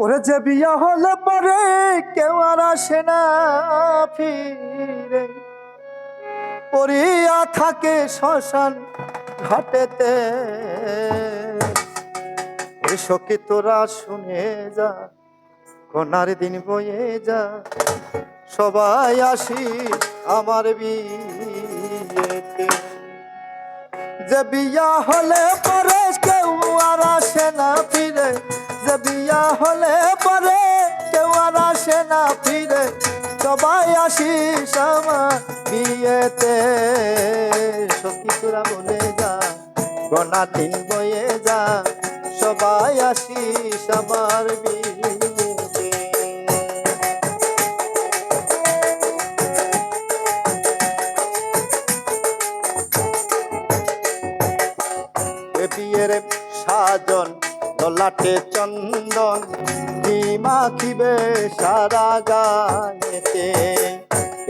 ওরে যে বিয়া হলে পরে কেউ আর আসে না ফিরে। পড়িয়া থাকে শ্মশান ঘাটেতে। ওরে সখী তোরা শুনে যা কোনার দিন বয়ে যা। সবাই আসি আমার বিয়েতে। যে বিয়া হলে পরে কেউ আর আসে না ফিরে। আসে না ফিরে, সবাই আসিস আমার বিয়েতে। সখী তোরা বলে যা গনা দিন বয়ে যা, সবাই আসিস আমার বিয়েতে। এ বিয়ের সাজন ললাটে চন্দন কি মাখিবে সারা গায়েতে।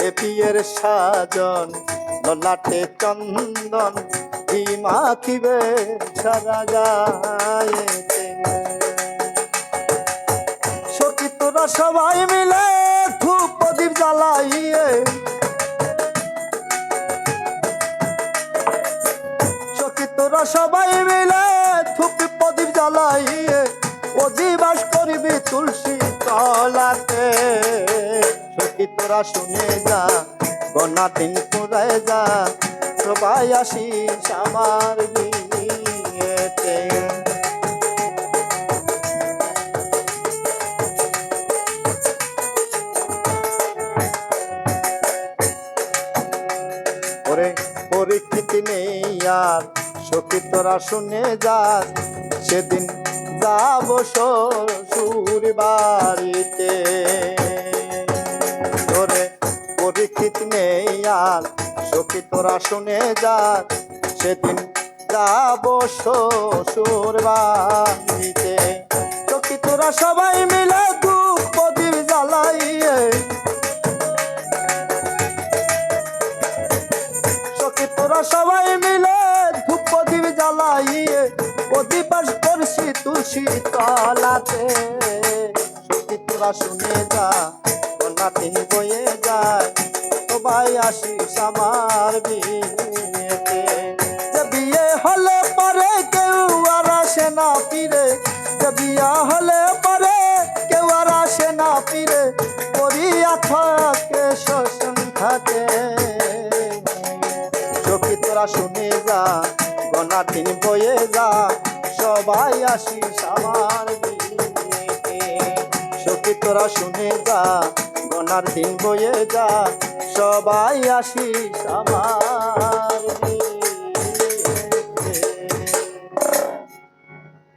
এ বিয়ের সাজন ললাটে চন্দন কি মাখিবে সারা গায়েতে। সখী তোরা সবাই মিলে ধূপ প্রদীপ জ্বালাইয়ে। সখী তোরা সবাই মিলে প্রদীপ জ্বালাইয়ে অধিবাস করবি তুলসী তলাতে। সখী, তোরা শুনে যা, গনা দিন পুরায় যা, সবাই আসিস আমার বিয়েতে ওরে পরীক্ষিত নেই আর, সখী, তোরা শুনে যাস সেদিন যাব শ্বশুর বাড়িতে। ধরে পরীক্ষিত নেই আর, সখী তোরা শুনে যা। সেদিন যাব শ্বশুর বাড়িতে অধিবাস করছি তুলসী তলাতে। সখী তোরা শুনে যা কন্যা বয়ে যায়। সবাই আসিস আমার বিয়েতে। যে বিয়ে হলে পরে কেউ আর আসে না ফিরে। যে বিয়া হলে পরে কেউ আর আসে না ফিরে। পরিয়া থাকে ঘাটে। সখী তোরা শুনে গনা বয়ে যা, সবাই আসিস আমার সখী তোরা শুনে যা গনার দিন বয়ে যা, সবাই আসিস আমার